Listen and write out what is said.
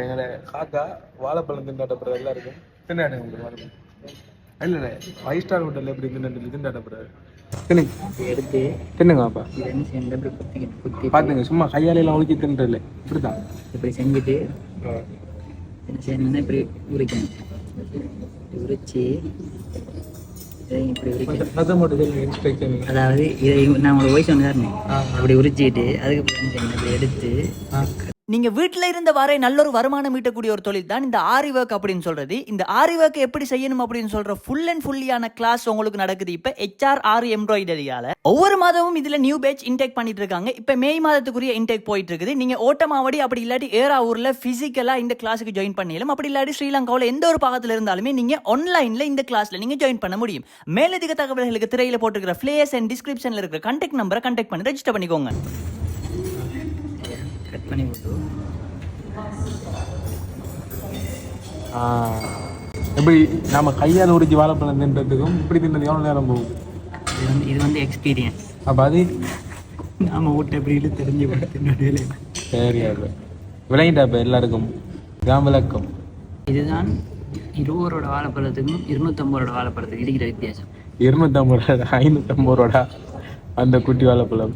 எங்களை காக்கா வாழைப்பழம் திண்டாட்டப்படுற எல்லாருக்கும் திண்டாடுங்க உங்களுக்கு வாழைப்பழம். இல்லை இல்லை ஃபைவ் ஸ்டார் ஹோட்டலில் எப்படி திண்டாட்டு திண்டாட்டப்படுறாரு தின்னுங்க. எடுத்து தின்னுங்க அப்பா இது என்ன செய்யணும் இப்படி குத்தி குத்தி பார்த்துங்க சும்மா கையாலையெல்லாம் ஒழுக்கி தின்றல இப்படி தான் இப்படி செஞ்சுட்டு செய்யணும்னா இப்படி உரிக்கணும். உரிச்சு அதாவது இதை நான் உங்களுக்கு வயசு ஒன்று தரணும் அப்படி உரிச்சிட்டு அதுக்கப்புறம் எடுத்து நீங்க வீட்டில் இருந்த வரை நல்ல ஒரு வருமானம் ஈட்டக்கூடிய ஒரு தொழில் தான் இந்த ஆரி ஒர்க் அப்படின்னு சொல்றது. இந்த ஆரி ஒர்க் எப்படி செய்யணும் அப்படின்னு சொல்ற ஃபுல் அண்ட் ஃபுல்லியான கிளாஸ் உங்களுக்கு நடக்குது. இப்ப ஹெச்ஆர் ஆர் எம்ப்ராய்டரியால ஒவ்வொரு மாதமும் இதுல நியூ பேட்ச் இன்டேக் பண்ணிட்டு இருக்காங்க. இப்ப மே மாதத்துக்குரிய இன்டேக் போயிட்டு இருக்குது நீங்க ஓட்டமாவடி அப்படி இல்லாட்டி ஏரா ஃபிசிக்கலாக பிசிக்கலா இந்த கிளாஸுக்கு ஜாயின் பண்ணிடலாம். அப்படி இல்லாட்டி ஸ்ரீலங்காவில் எந்த ஒரு பாகத்துல இருந்தாலுமே நீங்க ஆன்லைன்ல இந்த கிளாஸ்ல நீங்க ஜாயின் பண்ண முடியும். மேலதிக தகவல்களுக்கு திரையில போட்டுக்கிற ஃபிளேஸ் அண்ட் டிஸ்கிரிப்ஷன்ல இருக்கிற கண்டெக்ட் நம்பரை கண்டெக்ட் பண்ணி ரெஜிஸ்டர் பண்ணிக்கோங்க. கட் பண்ணி போட்டு எப்படி நாம கையால் உரிச்சு வாழைப்பழம் தின்றதுக்கும் இப்படி தின்றது எவ்வளோ நேரம் போகும்? இது வந்து இது வந்து எக்ஸ்பீரியன்ஸ் அப்போ அது? நாம ஓட்ட எப்படி தெரிஞ்சு பார்த்து சரி அது. விளங்கிட்டா இப்போ எல்லாருக்கும்? இதான் விளக்கம். இதுதான் இருபதோட வாழைப்பழத்துக்கும் இருநூத்தம்பதோட வாழைப்பழத்துக்கு இருக்கிற வித்தியாசம். இருநூத்தம்பது ரூபா ஐநூற்றம்பது ரூபாடா அந்த குட்டி வாழைப்பழம்.